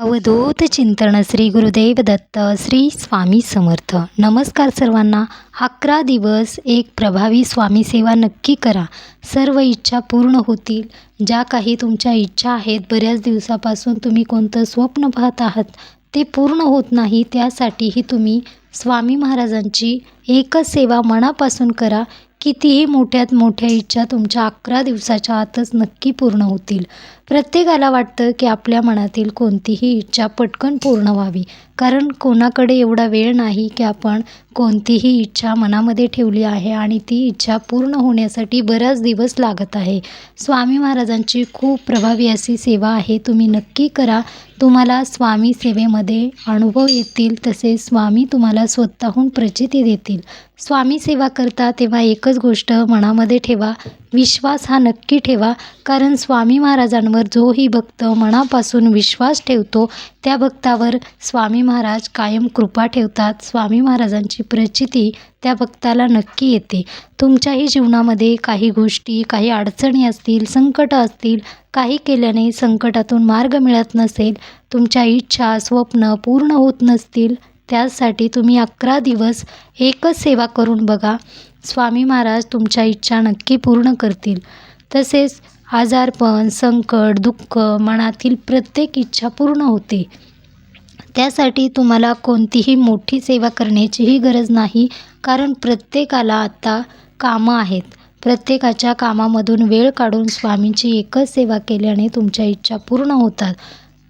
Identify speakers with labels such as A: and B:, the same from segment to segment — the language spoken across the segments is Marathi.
A: अवधूत चिंतन श्री गुरुदेव दत्त श्री स्वामी समर्थ. नमस्कार सर्वांना. अकरा दिवस एक प्रभावी स्वामी सेवा नक्की करा. सर्व इच्छा पूर्ण होतील. ज्या काही तुमच्या इच्छा आहेत बऱ्याच दिवसापासून तुम्ही कोणतं स्वप्न पाहत आहात ते पूर्ण होत नाही त्यासाठीही तुम्ही स्वामी महाराजांची एकच सेवा मनापासून करा. कितीही मोठ्यात मोठ्या इच्छा तुमच्या अकरा दिवसाच्या आतच नक्की पूर्ण होतील. प्रत्येकाला वाटतं की आपल्या मनातील कोणतीही इच्छा पटकन पूर्ण व्हावी. कारण कोणाकडे एवढा वेळ नाही की आपण कोणतीही इच्छा मनामध्ये ठेवली आहे आणि ती इच्छा पूर्ण होण्यासाठी बराच दिवस लागत आहे. स्वामी महाराजांची खूप प्रभावी अशी सेवा आहे. तुम्ही नक्की करा. तुम्हाला स्वामी सेवेमध्ये अनुभव येतील तसेच स्वामी तुम्हाला स्वतःहून प्रचिती देतील. स्वामी सेवा करता तेव्हा एकच गोष्ट मनामध्ये ठेवा. विश्वास हा नक्की ठेवा कारण स्वामी महाराजांवर जोही भक्त मनापासून विश्वास ठेवतो त्या भक्तावर स्वामी महाराज कायम कृपा ठेवतात. स्वामी महाराजांची प्रचिती त्या भक्ताला नक्की येते. तुमच्याही जीवनामध्ये काही गोष्टी काही अडचणी असतील संकट असतील काही केल्याने संकटातून मार्ग मिळत नसेल तुमच्या इच्छा स्वप्न पूर्ण होत नसतील त्यासाठी तुम्ही अकरा दिवस एकच सेवा करून बघा. स्वामी महाराज तुमच्या इच्छा नक्की पूर्ण करतील. तसेच आजारपण संकट दुःख मनातील प्रत्येक इच्छा पूर्ण होते. त्यासाठी तुम्हाला कोणतीही मोठी सेवा करण्याचीही गरज नाही कारण प्रत्येकाला आता कामं आहेत. प्रत्येकाच्या कामामधून वेळ काढून स्वामींची एकच सेवा केल्याने तुमच्या इच्छा पूर्ण होतात.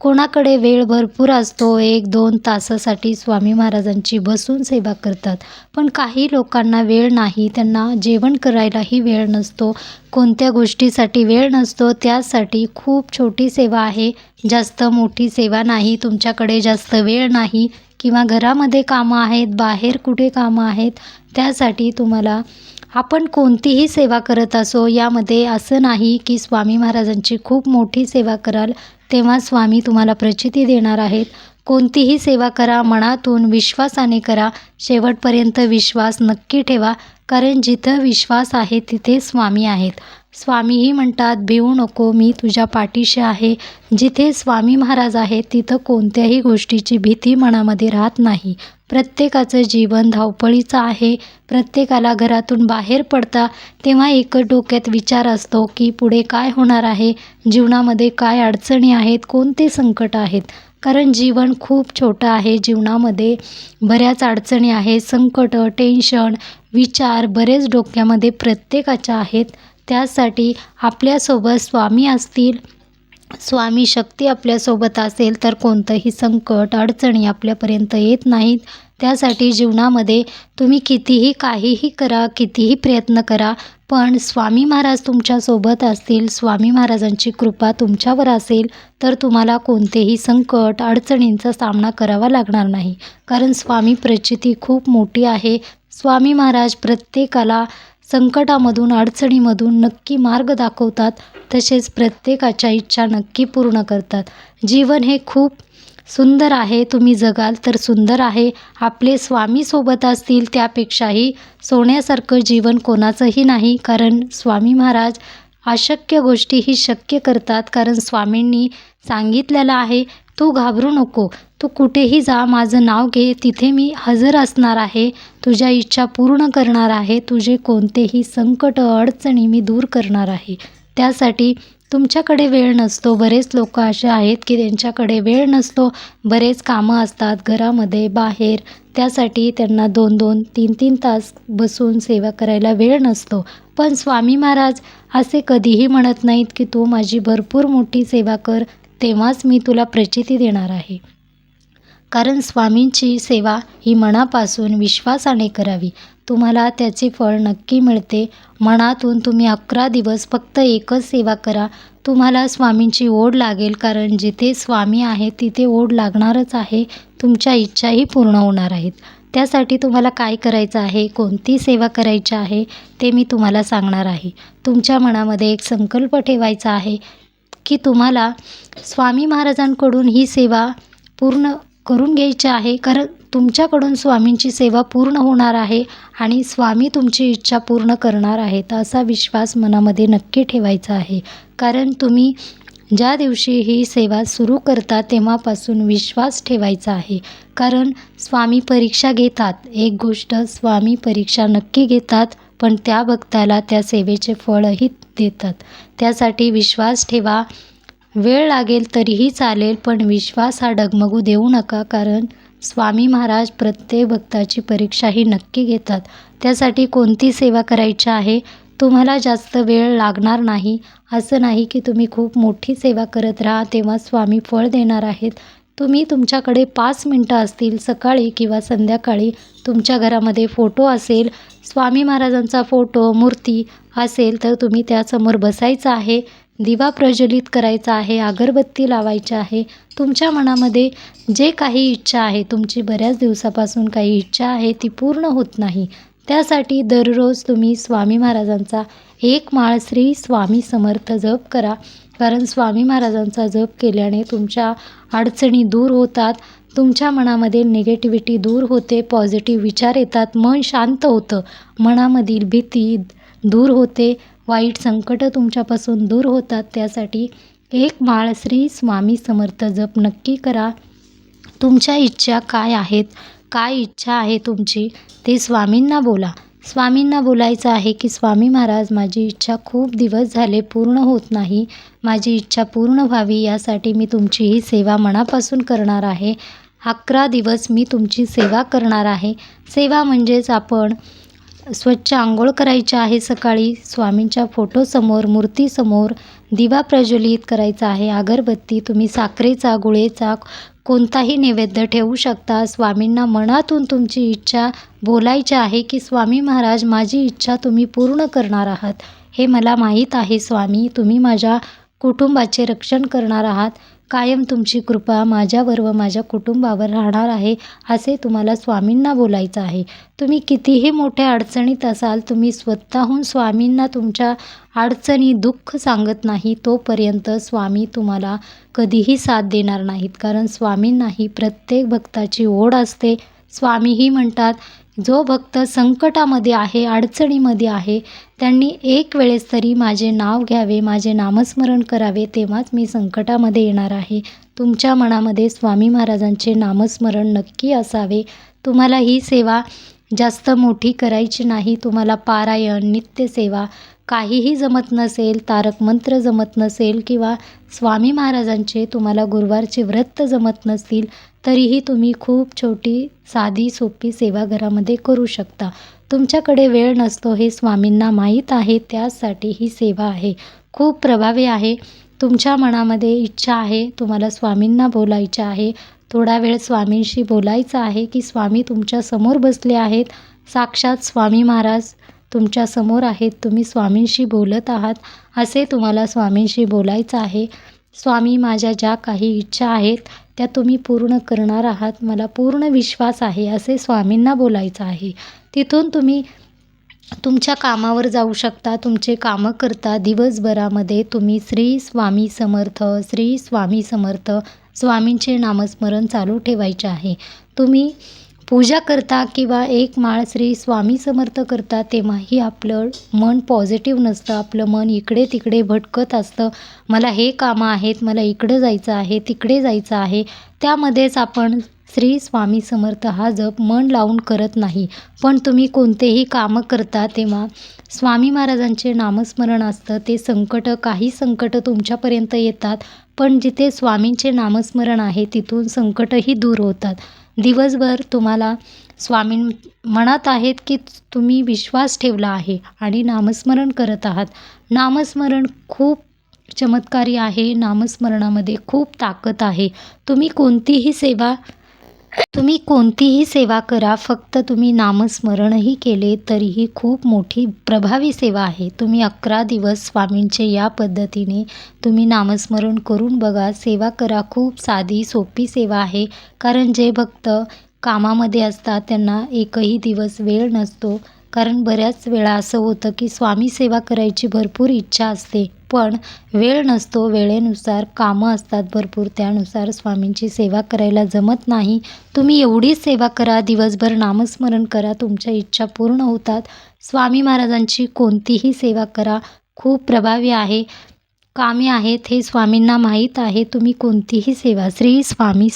A: कोणाकडे वेळ भरपूर असतो एक दोन तासासाठी स्वामी महाराजांची बसून सेवा करतात. पण काही लोकांना वेळ नाही त्यांना जेवण करायलाही वेळ नसतो. कोणत्या गोष्टीसाठी वेळ नसतो त्यासाठी खूप छोटी सेवा आहे. जास्त मोठी सेवा नाही तुमच्याकडे जास्त वेळ नाही किंवा घरामध्ये कामं आहेत बाहेर कुठे कामं आहेत त्यासाठी तुम्हाला आपण कोणतीही सेवा करत असो यामध्ये असं नाही की स्वामी महाराजांची खूप मोठी सेवा कराल तेव्हा स्वामी तुम्हाला प्रचिती देणार आहेत. कोणतीही सेवा करा मनातून विश्वासाने करा. शेवटपर्यंत विश्वास नक्की ठेवा कारण जिथं विश्वास आहे तिथे स्वामी आहेत. स्वामीही म्हणतात भिवू नको मी तुझ्या पाठीशी आहे. जिथे स्वामी महाराज आहेत तिथं कोणत्याही गोष्टीची भीती मनामध्ये राहत नाही. प्रत्येकाचं जीवन धावपळीचं आहे. प्रत्येकाला घरातून बाहेर पडता तेव्हा एकच डोक्यात विचार असतो की पुढे काय होणार आहे? जीवनामध्ये काय अडचणी आहेत? कोणते संकट आहेत? कारण जीवन खूप छोटं आहे. जीवनामध्ये बऱ्याच अडचणी आहेत. संकट टेन्शन विचार बरेच डोक्यामध्ये प्रत्येकाच्या आहेत. त्यासाठी आपल्यासोबत स्वामी असतील. स्वामी शक्ती आपल्यासोबत असेल तर कोणतंही संकट अडचणी आपल्यापर्यंत येत नाहीत. त्यासाठी जीवनामध्ये तुम्ही कितीही काहीही करा कितीही प्रयत्न करा पण स्वामी महाराज तुमच्यासोबत असतील स्वामी महाराजांची कृपा तुमच्यावर असेल तर तुम्हाला कोणतेही संकट अडचणींचा सामना करावा लागणार नाही. कारण स्वामी प्रचिती खूप मोठी आहे. स्वामी महाराज प्रत्येकाला संकटामधून अडचणीमधून नक्की मार्ग दाखवतात तसेच प्रत्येकाच्या इच्छा नक्की पूर्ण करतात. जीवन हे खूप सुंदर आहे. तुम्ही जगाल तर सुंदर आहे. आपले स्वामी सोबत असतील त्यापेक्षाही सोन्यासारखं जीवन कोणाचंही नाही. कारण स्वामी महाराज अशक्य गोष्टीही शक्य करतात. कारण स्वामींनी सांगितलेला आहे तू घाबरू नको. तू कुठेही जा माझं नाव घे. तिथे मी हजर असणार आहे. तुझ्या इच्छा पूर्ण करणार आहे. तुझे कोणतेही संकट अडचणी मी दूर करणार आहे. त्यासाठी तुमच्याकडे वेळ नसतो. बरेच लोक असे आहेत की त्यांच्याकडे वेळ नसतो. बरेच कामं असतात घरामध्ये बाहेर. त्यासाठी त्यांना दोन दोन तीन तीन तास बसून सेवा करायला वेळ नसतो. पण स्वामी महाराज असे कधीही म्हणत नाहीत की तू माझी भरपूर मोठी सेवा कर. तेव्हाच मी तुला प्रचिती देणार आहे. कारण स्वामींची सेवा ही मनापासून विश्वासाने करावी. तुम्हाला त्याचे फळ नक्की मिळते. मनातून तुम्ही अकरा दिवस फक्त एकच सेवा करा. तुम्हाला स्वामींची ओढ लागेल कारण जिथे स्वामी आहे तिथे ओढ लागणारच आहे. तुमच्या इच्छाही पूर्ण होणार आहेत. त्यासाठी तुम्हाला काय करायचं आहे? कोणती सेवा करायची आहे? ते मी तुम्हाला सांगणार आहे. तुमच्या मनामध्ये एक संकल्प ठेवायचा आहे. की तुम्हाला स्वामी महाराजांकडून ही सेवा पूर्ण करून घ्यायची आहे. कारण तुमच्याकडून स्वामींची सेवा पूर्ण होणार आहे आणि स्वामी तुमची इच्छा पूर्ण करणार आहेत असा विश्वास मनामध्ये नक्की ठेवायचा आहे. कारण तुम्ही ज्या दिवशी ही सेवा सुरू करता तेव्हापासून विश्वास ठेवायचा आहे. कारण स्वामी परीक्षा घेतात. एक गोष्ट स्वामी परीक्षा नक्की घेतात. पण त्या भक्ताला त्या सेवेचे फळही देतात. त्यासाठी विश्वास ठेवा. वेळ लागेल तरीही चालेल पण विश्वास हा डगमगू देऊ नका कारण स्वामी महाराज प्रत्येक भक्ताची परीक्षा ही नक्की घेतात. त्यासाठी कोणती सेवा करायची आहे? तुम्हाला जास्त वेळ लागणार नाही. असं नाही की तुम्ही खूप मोठी सेवा करत राहा तेव्हा स्वामी फळ देणार आहेत. तुम्ही तुमच्याकडे पाच मिनटं असतील सकाळी किंवा संध्याकाळी तुमच्या घरामध्ये फोटो असेल स्वामी महाराजांचा फोटो मूर्ती असेल तर तुम्ही त्यासमोर बसायचं आहे दिवा प्रज्वलित करायचा आहे अगरबत्ती लावायची आहे. तुमच्या मनामध्ये जे काही इच्छा आहे तुमची बऱ्याच दिवसापासून काही इच्छा आहे ती पूर्ण होत नाही. त्यासाठी दररोज तुम्ही स्वामी महाराजांचा एक माळ श्री स्वामी समर्थ जप करा. कारण स्वामी महाराजांचा जप केल्याने तुमच्या अडचणी दूर होतात तुमच्या मनामध्ये निगेटिव्हिटी दूर होते पॉझिटिव्ह विचार येतात मन शांत होतं मनामधील भीती दूर होते वाईट संकटं तुमच्यापासून दूर होतात. त्यासाठी एक माळ श्री स्वामी समर्थ जप नक्की करा. तुमच्या इच्छा काय आहेत काय इच्छा आहे तुमची ते स्वामींना बोला. स्वामींना बोलायचं आहे की स्वामी महाराज माझी इच्छा खूप दिवस झाले पूर्ण होत नाही. माझी इच्छा पूर्ण व्हावी यासाठी मी तुमची ही सेवा मनापासून करणार आहे. अकरा दिवस मी तुमची सेवा करणार आहे. सेवा म्हणजेच आपण स्वच्छ आंघोळ करायची आहे सकाळी. स्वामींच्या फोटोसमोर मूर्तीसमोर दिवा प्रज्वलित करायचा आहे. अगरबत्ती तुम्ही साखरेचा गुळेचा कोणताही नैवेद्य ठेवू शकता. स्वामींना मनातून तुमची इच्छा बोलायची आहे की स्वामी महाराज माझी इच्छा तुम्ही पूर्ण करणार आहात. हे मला माहीत आहे स्वामी. तुम्ही माझ्या कुटुंबाचे रक्षण करणार आहात. कायम तुमची कृपा माझ्यावर व माझ्या कुटुंबावर राहणार आहे असे तुम्हाला स्वामींना बोलायचं आहे. तुम्ही कितीही मोठ्या अडचणीत असाल तुम्ही स्वतःहून स्वामींना तुमच्या अडचणी दुःख सांगत नाही तोपर्यंत स्वामी तुम्हाला कधीही साथ देणार नाहीत. कारण स्वामींनाही प्रत्येक भक्ताची ओढ असते. स्वामीही म्हणतात जो भक्त संकटामध्ये आहे अडचणीमध्ये आहे त्यांनी एक वेळेस तरी माझे नाव घ्यावे माझे नामस्मरण करावे तेव्हाच मी संकटामध्ये येणार आहे. तुमच्या मनामध्ये स्वामी महाराजांचे नामस्मरण नक्की असावे. तुम्हाला ही सेवा जास्त मोठी करायची नाही. तुम्हाला पारायण नित्यसेवा काहीही जमत नसेल तारक मंत्र जमत नसेल किंवा स्वामी महाराजांचे तुम्हाला गुरुवारचे व्रत जमत नसतील तरीही तुम्ही खूप छोटी साधी सोपी सेवा घरामध्ये करू शकता. तुमच्याकडे वेळ नसतो हे स्वामींना माहीत आहे त्यासाठी ही सेवा आहे. खूप प्रभावी आहे. तुमच्या मनामध्ये इच्छा आहे तुम्हाला स्वामींना बोलायचं आहे. थोडा वेळ स्वामींशी बोलायचं आहे की स्वामी तुमच्यासमोर बसले आहेत. साक्षात स्वामी महाराज तुमच्यासमोर आहेत तुम्ही स्वामींशी बोलत आहात. असे तुम्हाला स्वामींशी बोलायचं आहे. स्वामी माझ्या ज्या काही इच्छा आहेत त्या तुम्ही पूर्ण करणार आहात. मला पूर्ण विश्वास आहे असे स्वामींना बोलायचं आहे. तिथून तुम्ही तुमच्या कामावर जाऊ शकता तुमचे कामं करता. दिवसभरामध्ये तुम्ही श्री स्वामी समर्थ श्री स्वामी समर्थ स्वामींचे नामस्मरण चालू ठेवायचे आहे. तुम्ही पूजा करता किंवा एक माळ श्री स्वामी समर्थ करता तेव्हाही आपलं मन पॉझिटिव्ह नसतं आपलं मन इकडे तिकडे भटकत असतं. मला हे कामं आहेत मला इकडं जायचं आहे तिकडे जायचं आहे. त्यामध्येच आपण श्री स्वामी समर्थ हा जप मन लावून करत नाही. पण तुम्ही कोणतेही कामं करता तेव्हा स्वामी महाराजांचे नामस्मरण असतं. ते संकट काही संकट तुमच्यापर्यंत येतात पण जिथे स्वामींचे नामस्मरण आहे तिथून संकटही दूर होतात. दिवसभर तुम्हाला स्वामी म्हणत आहेत की तुम्ही विश्वास ठेवला आहे आणि नामस्मरण करत आहात. नामस्मरण खूप चमत्कारी आहे. नामस्मरणामध्ये खूप ताकद आहे. तुम्ही कोणतीही सेवा तुम्ही कोणतीही सेवा करा फक्त तुम्ही नामस्मरणही केले तरीही खूप मोठी प्रभावी सेवा आहे. तुम्ही अकरा दिवस स्वामींचे या पद्धतीने तुम्ही नामस्मरण करून बघा. सेवा करा खूप साधी सोपी सेवा आहे. कारण जे भक्त कामामध्ये असतात त्यांना एकही दिवस वेळ नसतो. कारण बऱ्याच वेळा असं होतं की स्वामी सेवा करायची भरपूर इच्छा असते. पण वेळ नसतो वेळेनुसार कामं असतात भरपूर. त्यानुसार स्वामींची सेवा करायला जमत नाही. तुम्ही एवढीच सेवा करा दिवसभर नामस्मरण करा तुमच्या इच्छा पूर्ण होतात. स्वामी महाराजांची कोणतीही सेवा करा खूप प्रभावी आहे कामे आहेत हे स्वामींना माहीत आहे. तुम्ही कोणतीही सेवा श्री स्वामी